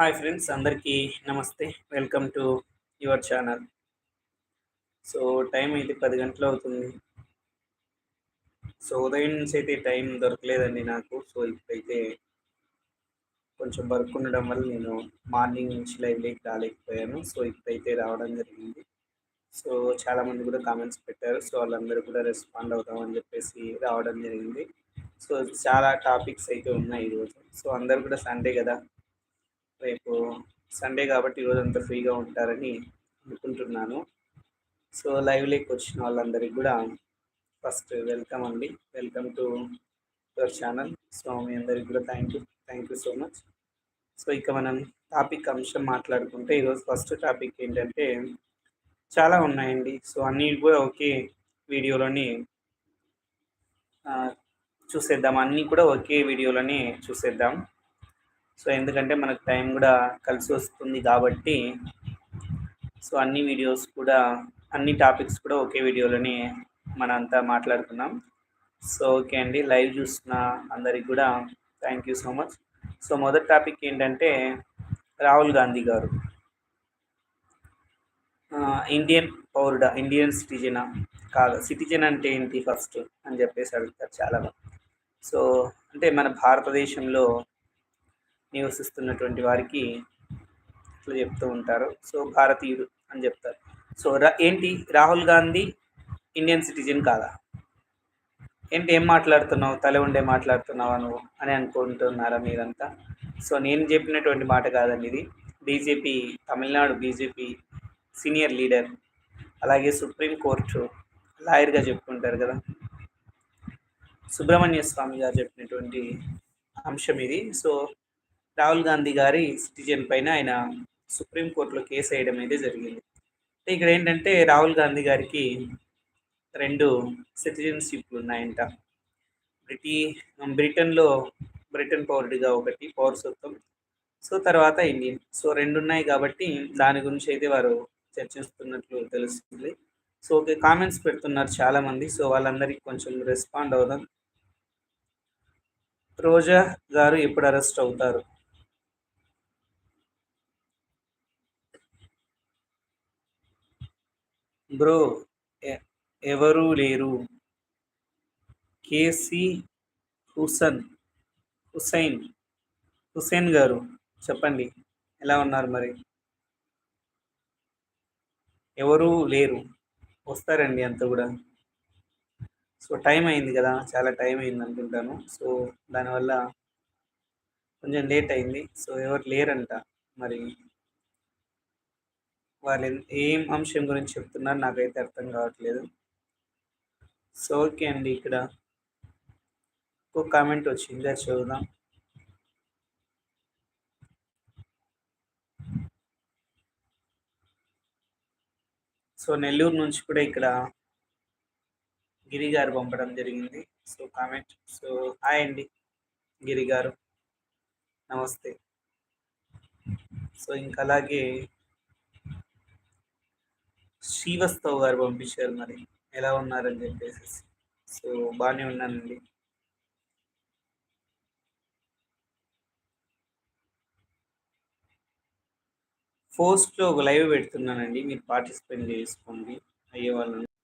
Hi friends అందరికీ నమస్తే. Welcome to your channel so time అయితే పది గంటలు అవుతుంది. సో ఉదయం నుంచి అయితే టైం దొరకలేదండి నాకు. సో ఇప్పుడైతే కొంచెం వర్క్ ఉండడం వల్ల నేను మార్నింగ్ నుంచి లైవ్లోకి రాలేకపోయాను. సో ఇప్పుడైతే రావడం జరిగింది. సో చాలామంది కూడా కామెంట్స్ పెట్టారు. సో వాళ్ళందరూ కూడా రెస్పాండ్ అవుతామని చెప్పేసి రావడం జరిగింది. సో చాలా టాపిక్స్ అయితే ఉన్నాయి ఈరోజు. సో అందరు కూడా సండే కదా. రేపు సండే కాబట్టి ఈరోజు అంతా ఫ్రీగా ఉంటారని అనుకుంటున్నాను. సో లైవ్లోకి వచ్చిన వాళ్ళందరికీ కూడా ఫస్ట్ వెల్కమ్ అండి. Welcome to your channel. So మీ అందరికి కూడా thank you thank you so much so ఇక మనం టాపిక్ అంశం మాట్లాడుకుంటే ఈరోజు ఫస్ట్ టాపిక్ ఏంటంటే చాలా ఉన్నాయండి. సో అన్నీ కూడా ఒకే వీడియోలోని చూసేద్దాం. అన్నీ కూడా ఒకే వీడియోలోనే చూసేద్దాం. సో ఎందుకంటే మనకు టైం కూడా కలిసి వస్తుంది కాబట్టి సో అన్ని వీడియోస్ కూడా అన్ని టాపిక్స్ కూడా ఒకే వీడియోలోనే మనంతా మాట్లాడుకున్నాం. సో ఓకే అండి లైవ్ చూస్తున్న అందరికి కూడా thank you so much so మొదటి టాపిక్ ఏంటంటే రాహుల్ గాంధీ గారు. ఇండియన్ పౌరుడా ఇండియన్ సిటిజనా? కాదు సిటిజన్ అంటే ఏంటి ఫస్ట్ అని చెప్పేసి అడుగుతారు చాలా సో అంటే మన భారతదేశంలో నివసిస్తున్నటువంటి వారికి ఇట్లా చెప్తూ ఉంటారు. సో భారతీయుడు అని చెప్తారు. సో రా- ఏంటి? రాహుల్ గాంధీ ఇండియన్ సిటిజన్ కాదా? ఏంటి ఏం మాట్లాడుతున్నావు? తల ఉండే మాట్లాడుతున్నావా నువ్వు? అని అనుకుంటున్నారా మీరంతా? సో నేను చెప్పినటువంటి మాట కాదండి ఇది. BJP Tamil Nadu BJP senior leader అలాగే సుప్రీం కోర్టు లాయర్గా చెప్పుకుంటారు కదా? సుబ్రహ్మణ్య స్వామి గారు చెప్పినటువంటి అంశం ఇది. సో రాహుల్ గాంధీ గారి సిటిజన్ పైన ఆయన సుప్రీం కోర్టులో కేసు వేయడం అయితే జరిగింది. అంటే ఇక్కడ ఏంటంటే రాహుల్ గాంధీ గారికి రెండు సిటిజన్షిప్లు ఉన్నాయంట. బ్రిటి బ్రిటన్లో బ్రిటన్ పౌరుడిగా ఒకటి పౌరసత్వం. సో తర్వాత ఇండియన్. సో రెండు ఉన్నాయి కాబట్టి దాని గురించి అయితే వారు చర్చిస్తున్నట్లు తెలుస్తుంది. సో ఓకే కామెంట్స్ పెడుతున్నారు చాలామంది. సో వాళ్ళందరికీ కొంచెం రెస్పాండ్ అవుదాం. రోజా గారు ఎప్పుడు అరెస్ట్ అవుతారు? బ్రో ఎవరూ లేరు? కేసి హుసన్ హుసైన్ హుసేన్ గారు చెప్పండి ఎలా ఉన్నారు మరి? ఎవరు లేరు? వస్తారండి అంత కూడా. సో టైం అయింది కదా చాలా టైం అయింది అనుకుంటాను. సో దానివల్ల కొంచెం లేట్ అయింది. సో ఎవరు లేరంట మరి. వాళ్ళు ఏం అంశం గురించి చెప్తున్నారు నాకైతే అర్థం కావట్లేదు. సో ఓకే అండి ఇక్కడ ఇంకో కామెంట్ వచ్చింది అది చదువుదాం. సో నెల్లూరు నుంచి కూడా ఇక్కడ గిరి గారు పంపడం జరిగింది. సో కామెంట్ సో హాయ్ అండి గిరి గారు. నమస్తే. సో ఇంకా అలాగే శ్రీవస్తవ్ గారు పంపించారు మరి. ఎలా ఉన్నారని చెప్పేసి. సో బాగానే ఉన్నానండి. పోస్ట్లో ఒక లైవ్ పెడుతున్నానండి. మీరు పార్టిసిపేట్ చేసుకోండి. అయ్యే వాళ్ళు